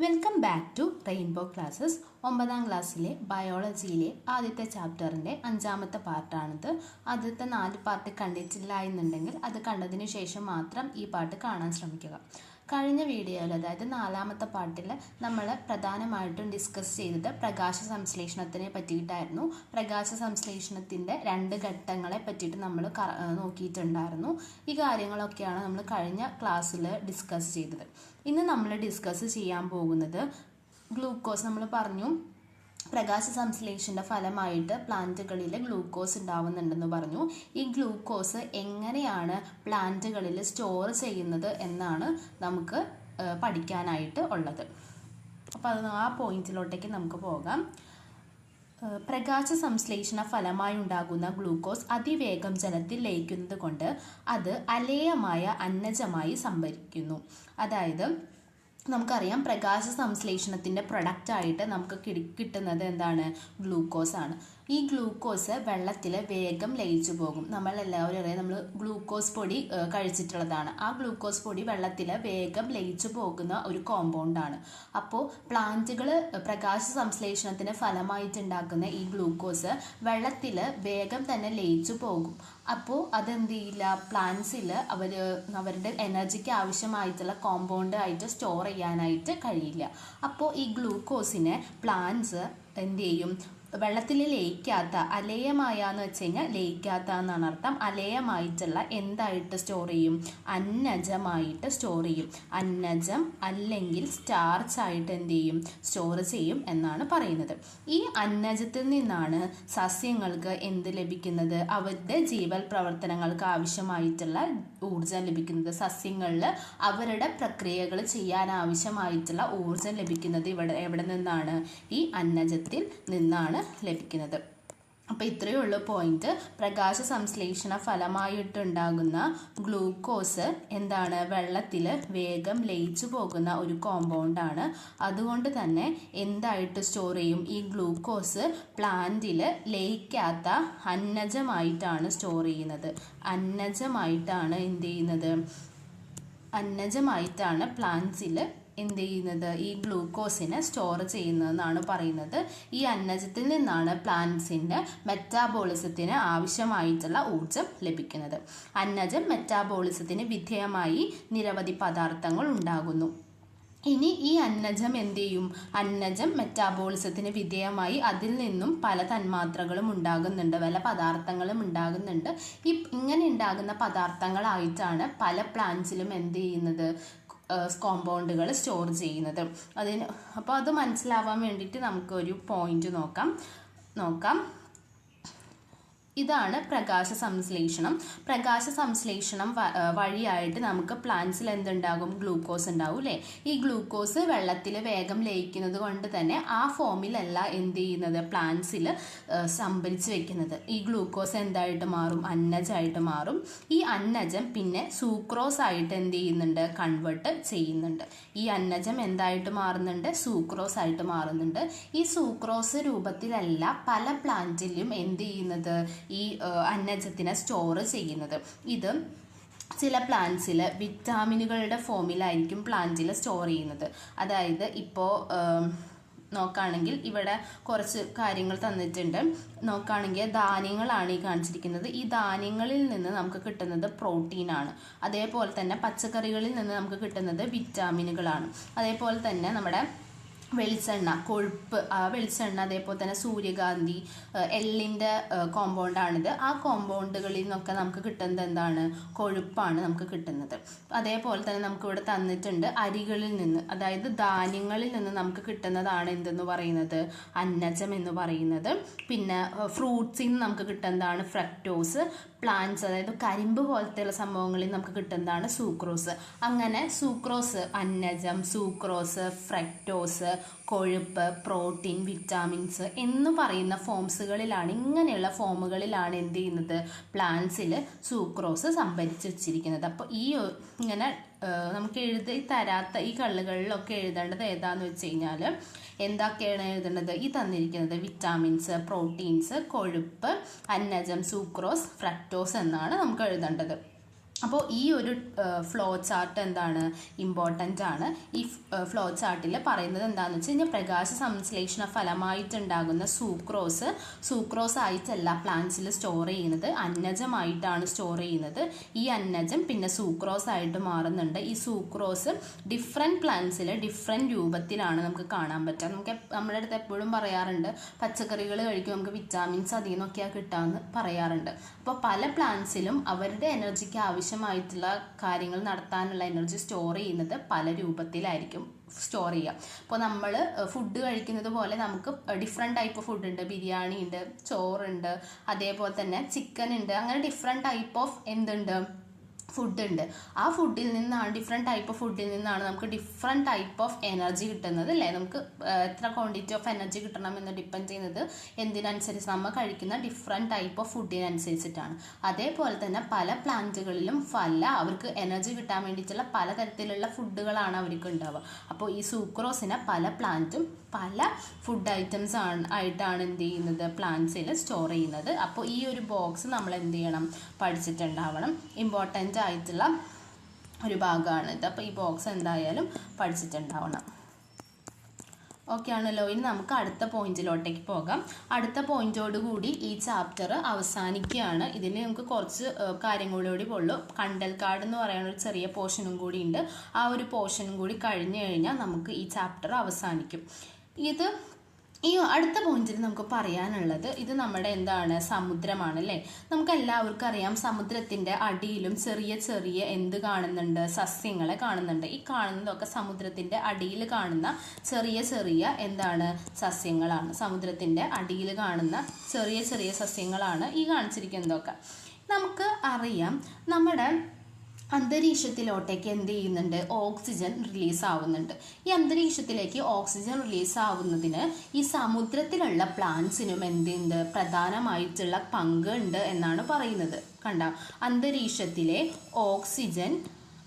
Welcome back to rainbow classes ഒമ്പതാം ക്ലാസ്സിലെ ബയോളജിയിലെ ആദ്യത്തെ ചാപ്റ്ററിന്റെ അഞ്ചാമത്തെ പാർട്ടാണിത് ആദ്യത്തെ നാല് പാർട്ട് കണ്ടിട്ടില്ല എന്നുണ്ടെങ്കിൽ അത് കണ്ടതിന് ശേഷം മാത്രം ഈ പാട്ട് കാണാൻ ശ്രമിക്കുക. കഴിഞ്ഞ വീഡിയോയിൽ അതായത് നാലാമത്തെ പാർട്ടിൽ നമ്മൾ പ്രധാനമായിട്ടും ഡിസ്കസ് ചെയ്തത് പ്രകാശ സംശ്ലേഷണത്തിനെ പറ്റിയിട്ടായിരുന്നു. പ്രകാശ സംശ്ലേഷണത്തിന്റെ രണ്ട് ഘട്ടങ്ങളെ പറ്റിയിട്ട് നമ്മൾ നോക്കിയിട്ടുണ്ടായിരുന്നു. ഈ കാര്യങ്ങളൊക്കെയാണ് നമ്മൾ കഴിഞ്ഞ ക്ലാസ്സിൽ ഡിസ്കസ് ചെയ്തത്. ഇന്ന് നമ്മൾ ഡിസ്കസ് ചെയ്യാൻ പോകുന്നത് ഗ്ലൂക്കോസ് നമ്മൾ പറഞ്ഞു. പ്രകാശ സംശ്ലേഷന്റെ ഫലമായിട്ട് പ്ലാന്റുകളിൽ ഗ്ലൂക്കോസ് ഉണ്ടാവുന്നുണ്ടെന്ന് പറഞ്ഞു. ഈ ഗ്ലൂക്കോസ് എങ്ങനെയാണ് പ്ലാന്റുകളിൽ സ്റ്റോർ ചെയ്യുന്നത് എന്നാണ് നമുക്ക് പഠിക്കാനായിട്ട് ഉള്ളത്. അപ്പോൾ അത് ആ പോയിന്റിലോട്ടേക്ക് നമുക്ക് പോകാം. പ്രകാശ സംശ്ലേഷണ ഫലമായി ഉണ്ടാകുന്ന ഗ്ലൂക്കോസ് അതിവേഗം ജലത്തിൽ ലയിക്കുന്നത് കൊണ്ട് അത് അലേയമായ അന്നജമായി സംഭരിക്കുന്നു. അതായത് നമുക്കറിയാം പ്രകാശ സംശ്ലേഷണത്തിന്റെ പ്രൊഡക്റ്റായിട്ട് നമുക്ക് കിടി- കിട്ടുന്നത് എന്താണ്? ഗ്ലൂക്കോസ് ആണ് ഈ ഗ്ലൂക്കോസ് വെള്ളത്തിൽ വേഗം ലയിച്ചു പോകും. നമ്മൾ എല്ലാവരും അറിയാം നമ്മൾ ഗ്ലൂക്കോസ് പൊടി കഴിച്ചിട്ടുള്ളതാണ്. ആ ഗ്ലൂക്കോസ് പൊടി വെള്ളത്തിൽ വേഗം ലയിച്ചു പോകുന്ന ഒരു കോമ്പൗണ്ടാണ് അപ്പോൾ പ്ലാന്റുകൾ പ്രകാശ സംശ്ലേഷണത്തിന് ഫലമായിട്ടുണ്ടാക്കുന്ന ഈ ഗ്ലൂക്കോസ് വെള്ളത്തിൽ വേഗം തന്നെ ലയിച്ചു പോകും. അപ്പോൾ അതെന്ത് ചെയ്യില്ല? പ്ലാന്റ്സിൽ അവർ അവരുടെ എനർജിക്ക് ആവശ്യമായിട്ടുള്ള കോമ്പൗണ്ട് ആയിട്ട് സ്റ്റോർ ചെയ്യാനായിട്ട് കഴിയില്ല. അപ്പോൾ ഈ ഗ്ലൂക്കോസിനെ പ്ലാന്റ്സ് എന്ത് ചെയ്യും? വെള്ളത്തിൽ ലയിക്കാത്ത അലേയമായ എന്ന് വെച്ച് കഴിഞ്ഞാൽ ലയിക്കാത്ത എന്നാണ് അർത്ഥം. അലേയമായിട്ടുള്ള എന്തായിട്ട് സ്റ്റോർ ചെയ്യും? അന്നജമായിട്ട് സ്റ്റോർ ചെയ്യും. അന്നജം അല്ലെങ്കിൽ സ്റ്റാർച്ച് ആയിട്ട് എന്ത് ചെയ്യും? സ്റ്റോർ ചെയ്യും എന്നാണ് പറയുന്നത്. ഈ അന്നജത്തിൽ നിന്നാണ് സസ്യങ്ങൾക്ക് എന്ത് ലഭിക്കുന്നത്? അവരുടെ ജീവൽ പ്രവർത്തനങ്ങൾക്ക് ആവശ്യമായിട്ടുള്ള ഊർജം ലഭിക്കുന്നത്. സസ്യങ്ങളിൽ അവരുടെ പ്രക്രിയകൾ ചെയ്യാൻ ആവശ്യമായിട്ടുള്ള ഊർജം ലഭിക്കുന്നത് ഇവിടെ എവിടെ നിന്നാണ്? ഈ അന്നജത്തിൽ നിന്നാണ് ലഭിക്കുന്നത്. അപ്പോൾ ഇത്രയേ ഉള്ളൂ പോയിന്റ് പ്രകാശ സംശ്ലേഷണ ഫലമായിട്ടുണ്ടാകുന്ന ഗ്ലൂക്കോസ് എന്താണ്? വെള്ളത്തിൽ വേഗം ലയിച്ചു പോകുന്ന ഒരു കോമ്പൗണ്ടാണ് അതുകൊണ്ട് തന്നെ എന്തായിട്ട് സ്റ്റോർ ചെയ്യും? ഈ ഗ്ലൂക്കോസ് പ്ലാന്റിൽ ലയിക്കാത്ത അന്നജമായിട്ടാണ് സ്റ്റോർ ചെയ്യുന്നത്. അന്നജമായിട്ടാണ് എന്ത് ചെയ്യുന്നത്? അന്നജമായിട്ടാണ് പ്ലാന്റ്സിൽ എന്ത് ചെയ്യുന്നത് ഈ ഗ്ലൂക്കോസിനെ സ്റ്റോർ ചെയ്യുന്നതെന്നാണ് പറയുന്നത്. ഈ അന്നജത്തിൽ നിന്നാണ് പ്ലാന്റ്സിന്റെ മെറ്റാബോളിസത്തിന് ആവശ്യമായിട്ടുള്ള ഊർജം ലഭിക്കുന്നത്. അന്നജം മെറ്റാബോളിസത്തിന് വിധേയമായി നിരവധി പദാർത്ഥങ്ങൾ ഉണ്ടാകുന്നു. ഇനി ഈ അന്നജം എന്ത് ചെയ്യും അന്നജം മെറ്റാബോളിസത്തിന് വിധേയമായി അതിൽ നിന്നും പല തന്മാത്രകളും ഉണ്ടാകുന്നുണ്ട് പല പദാർത്ഥങ്ങളും ഉണ്ടാകുന്നുണ്ട്. ഈ ഇങ്ങനെ ഉണ്ടാകുന്ന പദാർത്ഥങ്ങളായിട്ടാണ് പല പ്ലാന്റ്സിലും എന്ത് ചെയ്യുന്നത് കോമ്പൗണ്ടുകൾ സ്റ്റോർ ചെയ്യുന്നത്. അതിന് അപ്പോൾ അത് മനസ്സിലാവാൻ വേണ്ടിയിട്ട് നമുക്കൊരു പോയിന്റ് നോക്കാം. നോക്കാം. ഇതാണ് പ്രകാശ സംശ്ലേഷണം. പ്രകാശ സംശ്ലേഷണം വഴിയായിട്ട് നമുക്ക് പ്ലാന്റ്സിൽ എന്തുണ്ടാകും? ഗ്ലൂക്കോസ് ഉണ്ടാവും അല്ലേ ഈ ഗ്ലൂക്കോസ് വെള്ളത്തിൽ വേഗം ലയിക്കുന്നത് കൊണ്ട് തന്നെ ആ ഫോമിലല്ല എന്ത് ചെയ്യുന്നത്? പ്ലാന്റ്സിൽ സംഭരിച്ച് വെക്കുന്നത്. ഈ ഗ്ലൂക്കോസ് എന്തായിട്ട് മാറും? അന്നജമായിട്ട് മാറും. ഈ അന്നജം പിന്നെ സൂക്രോസ് ആയിട്ട് എന്ത് ചെയ്യുന്നുണ്ട്? കൺവേർട്ട് ചെയ്യുന്നുണ്ട്. ഈ അന്നജം എന്തായിട്ട് മാറുന്നുണ്ട്? സൂക്രോസ് ആയിട്ട് മാറുന്നുണ്ട്. ഈ സൂക്രോസ് രൂപത്തിലല്ല പല പ്ലാന്റിലും എന്ത് ചെയ്യുന്നത്? ഈ അന്നജത്തിനെ സ്റ്റോർ ചെയ്യുന്നത്. ഇത് ചില പ്ലാന്റ്സിൽ വിറ്റാമിനുകളുടെ ഫോമിലായിരിക്കും പ്ലാന്റിൽ സ്റ്റോർ ചെയ്യുന്നത്. അതായത് ഇപ്പോൾ നോക്കുകയാണെങ്കിൽ ഇവിടെ കുറച്ച് കാര്യങ്ങൾ തന്നിട്ടുണ്ട്. നോക്കുകയാണെങ്കിൽ ധാന്യങ്ങളാണ് ഈ കാണിച്ചിരിക്കുന്നത്. ഈ ധാന്യങ്ങളിൽ നിന്ന് നമുക്ക് കിട്ടുന്നത് പ്രോട്ടീനാണ് അതേപോലെ തന്നെ പച്ചക്കറികളിൽ നിന്ന് നമുക്ക് കിട്ടുന്നത് വിറ്റാമിനുകളാണ് അതേപോലെ തന്നെ നമ്മുടെ വെളിച്ചെണ്ണ കൊഴുപ്പ് വെളിച്ചെണ്ണ അതേപോലെ തന്നെ സൂര്യകാന്തി എല്ലിന്റെ കോമ്പൗണ്ടാണിത് ആ കോമ്പൗണ്ടുകളിൽ നിന്നൊക്കെ നമുക്ക് കിട്ടുന്നത് എന്താണ്? കൊഴുപ്പാണ് നമുക്ക് കിട്ടുന്നത്. അതേപോലെ തന്നെ നമുക്ക് ഇവിടെ തന്നിട്ടുണ്ട് അരികളിൽ നിന്ന്. അതായത് ധാന്യങ്ങളിൽ നിന്ന് നമുക്ക് കിട്ടുന്നതാണ് എന്തെന്ന് പറയുന്നത്? അന്നജം എന്ന് പറയുന്നത്. പിന്നെ ഫ്രൂട്ട്സിൽ നിന്ന് നമുക്ക് കിട്ടുന്നതാണ് ഫ്രക്ടോസ് പ്ലാന്റ്സ് അതായത് കരിമ്പ് പോലത്തെയുള്ള സംഭവങ്ങളിൽ നമുക്ക് കിട്ടുന്നതാണ് സൂക്രോസ് അങ്ങനെ സൂക്രോസ് അന്നജം സൂക്രോസ് ഫ്രക്ടോസ് കൊഴുപ്പ് പ്രോട്ടീൻ വിറ്റാമിൻസ് എന്ന് പറയുന്ന ഫോംസുകളിലാണ് ഇങ്ങനെയുള്ള ഫോമുകളിലാണ് എന്ത് ചെയ്യുന്നത്? പ്ലാന്റ്സിൽ സൂക്രോസ് സംഭരിച്ച് വെച്ചിരിക്കുന്നത്. അപ്പോൾ ഈ ഇങ്ങനെ നമുക്ക് എഴുതി തരാത്ത ഈ കള്ളുകളിലൊക്കെ എഴുതേണ്ടത് ഏതാന്ന് വെച്ച് കഴിഞ്ഞാൽ എന്തൊക്കെയാണ് എഴുതേണ്ടത്? ഈ തന്നിരിക്കുന്നത് വിറ്റാമിൻസ് പ്രോട്ടീൻസ് കൊഴുപ്പ് അന്നജം സൂക്രോസ് ഫ്രക്ടോസ് എന്നാണ് നമുക്ക് എഴുതേണ്ടത്. അപ്പോൾ ഈ ഒരു ഫ്ലോ ചാർട്ട് എന്താണ്? ഇമ്പോർട്ടന്റ് ആണ്. ഈ ഫ്ലോ ചാർട്ടിൽ പറയുന്നത് എന്താണെന്ന് വെച്ച് കഴിഞ്ഞാൽ പ്രകാശ സംശ്ലേഷണ ഫലമായിട്ടുണ്ടാകുന്ന സൂക്രോസ് സൂക്രോസ് ആയിട്ടല്ല പ്ലാന്റ്സിൽ സ്റ്റോർ ചെയ്യുന്നത് അന്നജമായിട്ടാണ് സ്റ്റോർ ചെയ്യുന്നത്. ഈ അന്നജം പിന്നെ സൂക്രോസ് ആയിട്ട് മാറുന്നുണ്ട്. ഈ സൂക്രോസ് ഡിഫറെന്റ് പ്ലാന്റ്സിൽ ഡിഫറെന്റ് രൂപത്തിലാണ് നമുക്ക് കാണാൻ പറ്റുക. നമുക്ക് നമ്മുടെ അടുത്ത് എപ്പോഴും പറയാറുണ്ട് പച്ചക്കറികൾ കഴിക്കും നമുക്ക് വിറ്റാമിൻസ് അതിൽ നിന്നൊക്കെയാണ് കിട്ടാമെന്ന് പറയാറുണ്ട്. അപ്പോൾ പല പ്ലാന്റ്സിലും അവരുടെ എനർജിക്ക് ആവശ്യമായിട്ടുള്ള കാര്യങ്ങൾ നടത്താനുള്ള എനർജി സ്റ്റോർ ചെയ്യുന്നത് പല രൂപത്തിലായിരിക്കും സ്റ്റോർ ചെയ്യുക. അപ്പോൾ നമ്മൾ ഫുഡ് കഴിക്കുന്നത് പോലെ നമുക്ക് ഡിഫറെന്റ് ടൈപ്പ് ഫുഡ് ഉണ്ട്. ബിരിയാണി ഉണ്ട് ചോറുണ്ട് അതേപോലെ തന്നെ ചിക്കൻ ഉണ്ട്. അങ്ങനെ ഡിഫറെന്റ് ടൈപ്പ് ഓഫ് എന്തുണ്ട്? ഫുഡ് ഉണ്ട്. ആ ഫുഡിൽ നിന്നാണ് ഡിഫറെന്റ് ടൈപ്പ് ഓഫ് ഫുഡിൽ നിന്നാണ് നമുക്ക് ഡിഫറെന്റ് ടൈപ്പ് ഓഫ് എനർജി കിട്ടുന്നത് അല്ലേ? നമുക്ക് എത്ര ക്വാണ്ടിറ്റി ഓഫ് എനർജി കിട്ടണം എന്ന് ഡിപ്പെൻഡ് ചെയ്യുന്നത് എന്തിനനുസരിച്ച് നമ്മൾ കഴിക്കുന്ന ഡിഫറെന്റ് ടൈപ്പ് ഓഫ് ഫുഡിനനുസരിച്ചിട്ടാണ് അതേപോലെ തന്നെ പല പ്ലാന്റുകളിലും പല അവർക്ക് എനർജി കിട്ടാൻ വേണ്ടിയിട്ടുള്ള പലതരത്തിലുള്ള ഫുഡുകളാണ് അവർക്ക് ഉണ്ടാവുക. അപ്പോൾ ഈ സൂക്രോസിനെ പല പ്ലാന്റും പല ഫുഡ് ഐറ്റംസ് ആണ് ആയിട്ടാണ് എന്ത് ചെയ്യുന്നത് പ്ലാന്റ്സിൽ സ്റ്റോർ ചെയ്യുന്നത്. അപ്പോൾ ഈ ഒരു ബോക്സ് നമ്മൾ എന്ത് ചെയ്യണം? പഠിച്ചിട്ടുണ്ടാവണം. ഇമ്പോർട്ടന്റ് ആയിട്ടുള്ള ഒരു ഭാഗമാണ് ഇത്. അപ്പോൾ ഈ ബോക്സ് എന്തായാലും പഠിച്ചിട്ടുണ്ടാവണം. ഓക്കെ ആണല്ലോ. ഇനി നമുക്ക് അടുത്ത പോയിന്റിലോട്ടേക്ക് പോകാം. അടുത്ത പോയിന്റോട് കൂടി ഈ ചാപ്റ്റർ അവസാനിക്കുകയാണ്. ഇതിൽ നമുക്ക് കുറച്ച് കൂടി ഉള്ളൂ. കണ്ടൽ കാർഡ് എന്ന് പറയുന്ന ഒരു ചെറിയ പോർഷനും കൂടി ഉണ്ട്. ആ ഒരു പോർഷനും കൂടി കഴിഞ്ഞു കഴിഞ്ഞാൽ നമുക്ക് ഈ ചാപ്റ്റർ അവസാനിക്കും. ഇത് ഈ അടുത്ത പോയിന്റിൽ നമുക്ക് പറയാനുള്ളത് ഇത് നമ്മുടെ എന്താണ് സമുദ്രമാണ് അല്ലേ? നമുക്ക് എല്ലാവർക്കും അറിയാം സമുദ്രത്തിന്റെ അടിയിലും ചെറിയ ചെറിയ എന്ത് കാണുന്നുണ്ട്? സസ്യങ്ങളെ കാണുന്നുണ്ട്. ഈ കാണുന്നതൊക്കെ സമുദ്രത്തിന്റെ അടിയിൽ കാണുന്ന ചെറിയ ചെറിയ എന്താണ് സസ്യങ്ങളാണ്. സമുദ്രത്തിന്റെ അടിയിൽ കാണുന്ന ചെറിയ ചെറിയ സസ്യങ്ങളാണ് ഈ കാണിച്ചിരിക്കുന്നതൊക്കെ. നമുക്ക് അറിയാം നമ്മുടെ അന്തരീക്ഷത്തിലോട്ടേക്ക് എന്ത് ചെയ്യുന്നുണ്ട്? ഓക്സിജൻ റിലീസ് ആവുന്നുണ്ട് ഈ അന്തരീക്ഷത്തിലേക്ക് ഓക്സിജൻ റിലീസ് ആവുന്നതിന് ഈ സമുദ്രത്തിലുള്ള പ്ലാന്റ്സിനും എന്തുണ്ട് പ്രധാനമായിട്ടുള്ള പങ്ക് ഉണ്ട് എന്നാണ് പറയുന്നത്. കണ്ട? അന്തരീക്ഷത്തിലെ ഓക്സിജൻ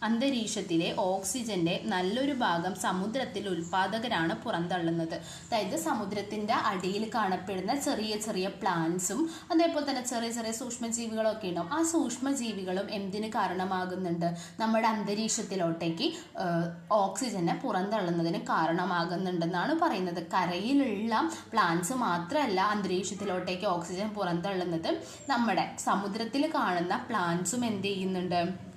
അന്തരീക്ഷത്തിലെ ഓക്സിജന്റെ നല്ലൊരു ഭാഗം സമുദ്രത്തിൽ ഉൽപാദകരാണ് പുറന്തള്ളുന്നത്. അതായത് സമുദ്രത്തിന്റെ അടിയിൽ കാണപ്പെടുന്ന ചെറിയ ചെറിയ പ്ലാന്റ്സും അതേപോലെ തന്നെ ചെറിയ ചെറിയ സൂക്ഷ്മജീവികളൊക്കെ ഉണ്ടാവും. ആ സൂക്ഷ്മജീവികളും എന്തിന് കാരണമാകുന്നുണ്ട്? നമ്മുടെ അന്തരീക്ഷത്തിലോട്ടേക്ക് ഓക്സിജനെ പുറന്തള്ളുന്നതിന് കാരണമാകുന്നുണ്ടെന്നാണ് പറയുന്നത്. കരയിലുള്ള പ്ലാന്റ്സ് മാത്രമല്ല അന്തരീക്ഷത്തിലോട്ടേക്ക് ഓക്സിജൻ പുറന്തള്ളുന്നത്. നമ്മുടെ സമുദ്രത്തിൽ കാണുന്ന പ്ലാന്റ്സും എന്ത് ചെയ്യുന്നുണ്ട്?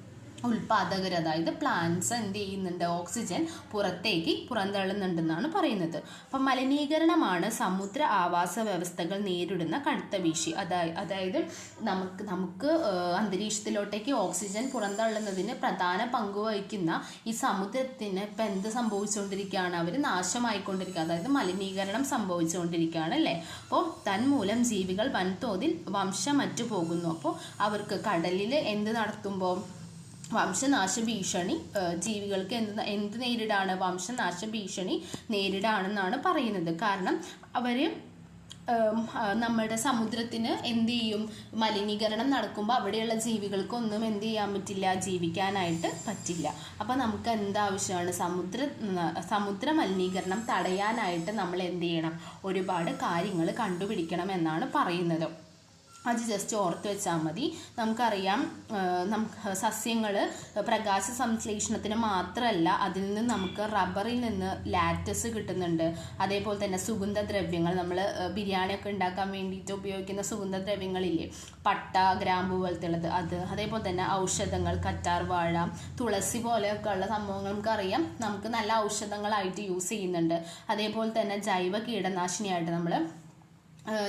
ഉൽപാദകർ അതായത് പ്ലാന്റ്സ് എന്ത് ചെയ്യുന്നുണ്ട് ഓക്സിജൻ പുറത്തേക്ക് പുറന്തള്ളുന്നുണ്ടെന്നാണ് പറയുന്നത്. അപ്പം മലിനീകരണമാണ് സമുദ്ര ആവാസ വ്യവസ്ഥകൾ നേരിടുന്ന കടുത്ത വീശി. അതായത് അതായത് നമുക്ക് നമുക്ക് അന്തരീക്ഷത്തിലോട്ടേക്ക് ഓക്സിജൻ പുറന്തള്ളുന്നതിന് പ്രധാന പങ്ക് വഹിക്കുന്ന ഈ സമുദ്രത്തിന് ഇപ്പം എന്ത് സംഭവിച്ചുകൊണ്ടിരിക്കുകയാണ് അവർ നാശമായിക്കൊണ്ടിരിക്കുക അതായത് മലിനീകരണം സംഭവിച്ചുകൊണ്ടിരിക്കുകയാണ് അല്ലേ? അപ്പോൾ തന്മൂലം ജീവികൾ വൻതോതിൽ വംശമറ്റു പോകുന്നു അപ്പോൾ അവർക്ക് കടലിൽ എന്ത് നടത്തുമ്പോൾ വംശനാശ ഭീഷണി ജീവികൾക്ക് എന്ത് എന്ത് നേരിടാണ് വംശനാശ ഭീഷണി നേരിടാണെന്നാണ് പറയുന്നത്. കാരണം അവർ നമ്മുടെ സമുദ്രത്തിന് എന്ത് ചെയ്യും? മലിനീകരണം നടക്കുമ്പോൾ അവിടെയുള്ള ജീവികൾക്കൊന്നും എന്ത് ചെയ്യാൻ പറ്റില്ല? ജീവിക്കാനായിട്ട് പറ്റില്ല. അപ്പം നമുക്ക് എന്താവശ്യമാണ്? സമുദ്ര സമുദ്ര മലിനീകരണം തടയാനായിട്ട് നമ്മൾ എന്ത് ചെയ്യണം? ഒരുപാട് കാര്യങ്ങൾ കണ്ടുപിടിക്കണം എന്നാണ് പറയുന്നത്. അത് ജസ്റ്റ് ഓർത്ത് വെച്ചാൽ മതി. നമുക്കറിയാം നമുക്ക് സസ്യങ്ങൾ പ്രകാശ സംശ്ലേഷണത്തിന് മാത്രമല്ല അതിൽ നിന്ന് നമുക്ക് റബ്ബറിൽ നിന്ന് ലാറ്റസ് കിട്ടുന്നുണ്ട്. അതേപോലെ തന്നെ സുഗന്ധദ്രവ്യങ്ങൾ നമ്മൾ ബിരിയാണിയൊക്കെ ഉണ്ടാക്കാൻ വേണ്ടിയിട്ട് ഉപയോഗിക്കുന്ന സുഗന്ധദ്രവ്യങ്ങളില്ലേ? പട്ട ഗ്രാമ്പു പോലത്തെ ഉള്ളത് അത് അതേപോലെ തന്നെ ഔഷധങ്ങൾ കറ്റാർ വാഴ തുളസി പോലെയൊക്കെ ഉള്ള സംഭവങ്ങൾ നമുക്കറിയാം. നമുക്ക് നല്ല ഔഷധങ്ങളായിട്ട് യൂസ് ചെയ്യുന്നുണ്ട്. അതേപോലെ തന്നെ ജൈവ കീടനാശിനിയായിട്ട് നമ്മൾ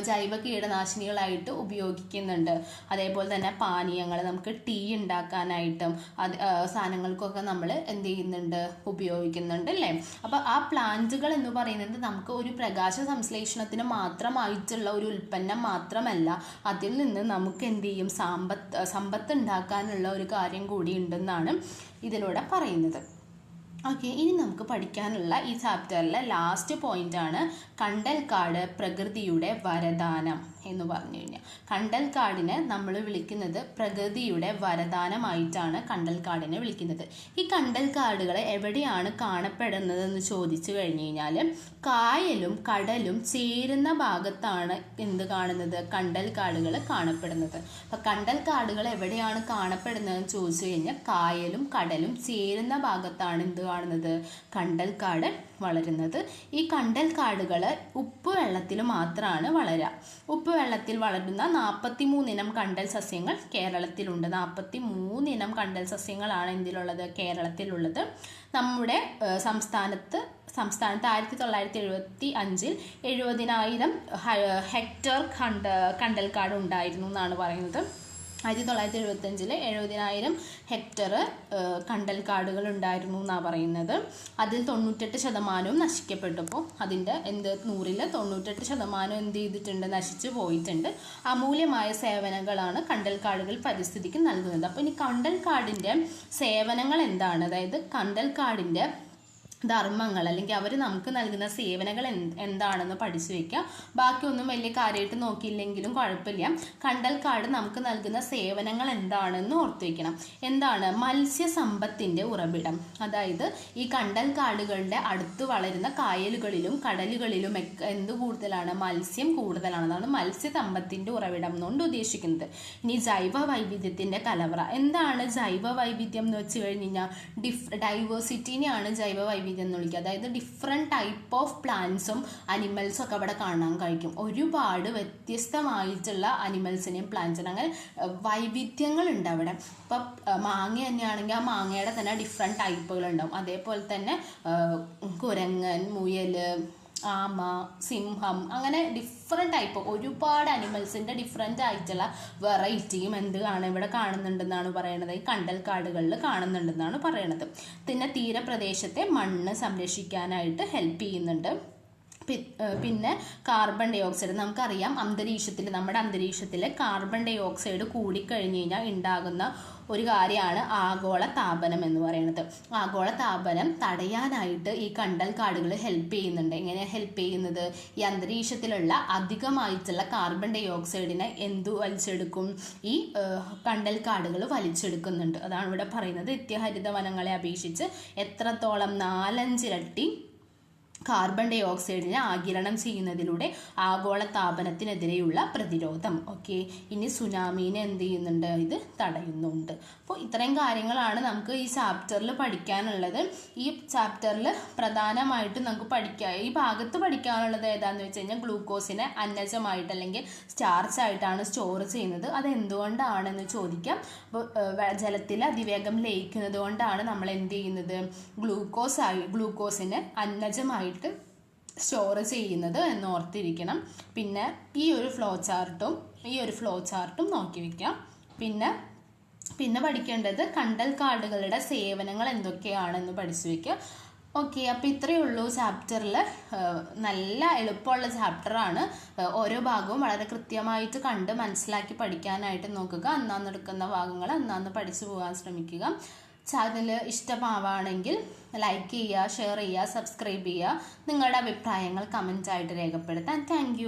ജൈവ കീടനാശിനികളായിട്ട് ഉപയോഗിക്കുന്നുണ്ട്. അതേപോലെ തന്നെ പാനീയങ്ങൾ നമുക്ക് ടീ ഉണ്ടാക്കാനായിട്ടും അത് സാധനങ്ങൾക്കൊക്കെ നമ്മൾ എന്ത് ചെയ്യുന്നുണ്ട് ഉപയോഗിക്കുന്നുണ്ട് അല്ലേ? അപ്പോൾ ആ പ്ലാന്റുകൾ എന്ന് പറയുന്നത് നമുക്ക് ഒരു പ്രകാശ സംശ്ലേഷണത്തിന് മാത്രമായിട്ടുള്ള ഒരു ഉൽപ്പന്നം മാത്രമല്ല അതിൽ നിന്ന് നമുക്ക് എന്ത് ചെയ്യും? സമ്പത്ത് സമ്പത്ത് ഉണ്ടാക്കാനുള്ള ഒരു കാര്യം കൂടി ഉണ്ടെന്നാണ് ഇതിലൂടെ പറയുന്നത്. ഓക്കെ ഇനി നമുക്ക് പഠിക്കാനുള്ള ഈ ചാപ്റ്ററിലെ ലാസ്റ്റ് പോയിന്റ് ആണ് കണ്ടൽക്കാട് പ്രകൃതിയുടെ വരദാനം. എന്ന് പറഞ്ഞു കഴിഞ്ഞാൽ കണ്ടൽക്കാടിനെ നമ്മൾ വിളിക്കുന്നത് പ്രകൃതിയുടെ വരദാനമായിട്ടാണ് കണ്ടൽക്കാടിനെ വിളിക്കുന്നത്. ഈ കണ്ടൽക്കാടുകൾ എവിടെയാണ് കാണപ്പെടുന്നതെന്ന് ചോദിച്ചു കഴിഞ്ഞു കഴിഞ്ഞാൽ കായലും കടലും ചേരുന്ന ഭാഗത്താണ് എന്ത് കാണുന്നത്? കണ്ടൽക്കാടുകൾ കാണപ്പെടുന്നത്. അപ്പം കണ്ടൽക്കാടുകൾ എവിടെയാണ് കാണപ്പെടുന്നതെന്ന് ചോദിച്ചു കഴിഞ്ഞാൽ കായലും കടലും ചേരുന്ന ഭാഗത്താണ് എന്ത് കാണുന്നത്? കണ്ടൽക്കാട് വളരുന്നത്. ഈ കണ്ടൽ കാടുകൾ ഉപ്പ് വെള്ളത്തിൽ മാത്രമാണ് വളരുക ഉപ്പ് വെള്ളത്തിൽ വളരുന്ന നാൽപ്പത്തി മൂന്നിനം കണ്ടൽ സസ്യങ്ങൾ കേരളത്തിലുണ്ട്. നാൽപ്പത്തി മൂന്നിനം കണ്ടൽ സസ്യങ്ങളാണ് എന്തിലുള്ളത് കേരളത്തിലുള്ളത്. നമ്മുടെ സംസ്ഥാനത്ത് സംസ്ഥാനത്ത് ആയിരത്തി തൊള്ളായിരത്തി എഴുപത്തി അഞ്ചിൽ എഴുപതിനായിരം ഹെക്ടർ കണ്ട കണ്ടൽക്കാട് ഉണ്ടായിരുന്നു എന്നാണ് പറയുന്നത്. ആയിരത്തി തൊള്ളായിരത്തി എഴുപത്തഞ്ചിൽ എഴുപതിനായിരം ഹെക്ടർ കണ്ടൽ കാടുകൾ ഉണ്ടായിരുന്നു എന്നാണ് പറയുന്നത്. അതിൽ തൊണ്ണൂറ്റെട്ട് ശതമാനവും നശിക്കപ്പെട്ടപ്പോൾ അതിന്റെ എന്ത് നൂറിൽ തൊണ്ണൂറ്റെട്ട് ശതമാനം എന്ത് ചെയ്തിട്ടുണ്ട്? നശിച്ചു പോയിട്ടുണ്ട്. അമൂല്യമായ സേവനങ്ങളാണ് കണ്ടൽ കാടുകൾ പരിസ്ഥിതിക്ക് നൽകുന്നത്. അപ്പോൾ ഇനി കണ്ടൽ കാടിന്റെ സേവനങ്ങൾ എന്താണ്? അതായത് കണ്ടൽക്കാടിന്റെ ധർമ്മങ്ങൾ അല്ലെങ്കിൽ അവർ നമുക്ക് നൽകുന്ന സേവനങ്ങൾ എന്ത് എന്താണെന്ന് പഠിച്ചു വെക്കുക ബാക്കിയൊന്നും വലിയ കാര്യമായിട്ട് നോക്കിയില്ലെങ്കിലും കുഴപ്പമില്ല. കണ്ടൽക്കാട് നമുക്ക് നൽകുന്ന സേവനങ്ങൾ എന്താണെന്ന് ഓർത്തു വെക്കണം. എന്താണ്? മത്സ്യസമ്പത്തിന്റെ ഉറവിടം. അതായത് ഈ കണ്ടൽക്കാടുകളുടെ അടുത്ത് വളരുന്ന കായലുകളിലും കടലുകളിലും ഒക്കെ എന്ത് കൂടുതലാണ്? മത്സ്യം കൂടുതലാണ്. അതാണ് മത്സ്യസമ്പത്തിന്റെ ഉറവിടം എന്നുകൊണ്ട് ഉദ്ദേശിക്കുന്നത്. ഇനി ജൈവ വൈവിധ്യത്തിന്റെ കലവറ. എന്താണ് ജൈവ വൈവിധ്യം എന്ന് വെച്ച് കഴിഞ്ഞ് കഴിഞ്ഞാൽ ഡിഫ് ഡൈവേഴ്സിറ്റിനെയാണ് ജൈവ വൈവിധ്യം എന്ന് വിളിക്കുക. അതായത് ഡിഫറെന്റ് ടൈപ്പ് ഓഫ് പ്ലാന്റ്സും അനിമൽസും ഒക്കെ അവിടെ കാണാൻ കഴിക്കും. ഒരുപാട് വ്യത്യസ്തമായിട്ടുള്ള അനിമൽസിനെയും പ്ലാന്റ്സിനും അങ്ങനെ വൈവിധ്യങ്ങളുണ്ട് അവിടെ. ഇപ്പം മാങ്ങ തന്നെയാണെങ്കിൽ ആ മാങ്ങയുടെ തന്നെ ഡിഫറെന്റ് ടൈപ്പുകളുണ്ടാവും അതേപോലെ തന്നെ കുരങ്ങൻ മുയൽ ആമ സിംഹം അങ്ങനെ ഡിഫറെന്റ് ടൈപ്പ് ഒരുപാട് അനിമൽസിന്റെ ഡിഫറെന്റ് ആയിട്ടുള്ള വെറൈറ്റിയും എന്ത് ഇവിടെ കാണുന്നുണ്ടെന്നാണ് പറയണത്. ഈ കണ്ടൽ കാടുകളിൽ കാണുന്നുണ്ടെന്നാണ് പറയണത്. പിന്നെ തീരപ്രദേശത്തെ മണ്ണ് സംരക്ഷിക്കാനായിട്ട് ഹെൽപ്പ് ചെയ്യുന്നുണ്ട്. പിന്നെ കാർബൺ ഡൈ ഓക്സൈഡ് നമുക്കറിയാം അന്തരീക്ഷത്തിൽ നമ്മുടെ അന്തരീക്ഷത്തിൽ കാർബൺ ഡൈ ഓക്സൈഡ് കൂടിക്കഴിഞ്ഞ് കഴിഞ്ഞാൽ ഉണ്ടാകുന്ന ഒരു കാര്യമാണ് ആഗോള താപനം എന്ന് പറയുന്നത്. ആഗോള താപനം തടയാനായിട്ട് ഈ കണ്ടൽ കാടുകൾ ഹെൽപ്പ് ചെയ്യുന്നുണ്ട്. എങ്ങനെ ഹെൽപ്പ് ചെയ്യുന്നത്? ഈ അന്തരീക്ഷത്തിലുള്ള അധികമായിട്ടുള്ള കാർബൺ ഡൈ ഓക്സൈഡിനെ എന്തു വലിച്ചെടുക്കും? ഈ കണ്ടൽ കാടുകൾ വലിച്ചെടുക്കുന്നുണ്ട്. അതാണ് ഇവിടെ പറയുന്നത്. നിത്യഹരിത വനങ്ങളെ അപേക്ഷിച്ച് എത്രത്തോളം നാലഞ്ചിരട്ടി കാർബൺ ഡൈ ഓക്സൈഡിനെ ആഗിരണം ചെയ്യുന്നതിലൂടെ ആഗോള താപനത്തിനെതിരെയുള്ള പ്രതിരോധം. ഓക്കെ ഇനി സുനാമീനെ എന്ത് ചെയ്യുന്നുണ്ട്? ഇത് തടയുന്നുണ്ട്. അപ്പോൾ ഇത്രയും കാര്യങ്ങളാണ് നമുക്ക് ഈ ചാപ്റ്ററിൽ പഠിക്കാനുള്ളത്. ഈ ചാപ്റ്ററിൽ പ്രധാനമായിട്ട് നമുക്ക് പഠിക്കാൻ ഈ ഭാഗത്ത് പഠിക്കാനുള്ളത് ഏതാന്ന് വെച്ച് കഴിഞ്ഞാൽ ഗ്ലൂക്കോസിനെ അന്നജമായിട്ട് അല്ലെങ്കിൽ സ്റ്റാർച്ച് ആയിട്ടാണ് സ്റ്റോർ ചെയ്യുന്നത്. അത് എന്തുകൊണ്ടാണെന്ന് ചോദിക്കാം. അപ്പോൾ ജലത്തിൽ അതിവേഗം ലയിക്കുന്നത് കൊണ്ടാണ് നമ്മൾ എന്ത് ചെയ്യുന്നത്? ഗ്ലൂക്കോസ് ആയി ഗ്ലൂക്കോസിനെ അന്നജമായിട്ട് സ്റ്റോർ ചെയ്യുന്നത് എന്ന് ഓർത്തിരിക്കണം. പിന്നെ ഈ ഒരു ഫ്ലോ ചാർട്ടും ഈ ഒരു ഫ്ലോ ചാർട്ടും നോക്കി വെക്കാം. പിന്നെ പിന്നെ പഠിക്കേണ്ടത് കണ്ടൽ കാർഡുകളുടെ സേവനങ്ങൾ എന്തൊക്കെയാണെന്ന് പഠിച്ചു വെക്കുക. ഓക്കെ അപ്പോൾ ഇത്രയേ ഉള്ളൂ ചാപ്റ്ററിൽ നല്ല എളുപ്പമുള്ള ചാപ്റ്ററാണ് ഓരോ ഭാഗവും വളരെ കൃത്യമായിട്ട് കണ്ട് മനസ്സിലാക്കി പഠിക്കാനായിട്ട് നോക്കുക. അന്നാന്ന് എടുക്കുന്ന ഭാഗങ്ങൾ അന്നാന്ന് പഠിച്ചു പോകാൻ ശ്രമിക്കുക. ചാനൽ ഇഷ്ടമാവുകയാണെങ്കിൽ ലൈക്ക് ചെയ്യുക ഷെയർ ചെയ്യുക സബ്സ്ക്രൈബ് ചെയ്യുക. നിങ്ങളുടെ അഭിപ്രായങ്ങൾ കമന്റ് ആയിട്ട് രേഖപ്പെടുത്താൻ താങ്ക്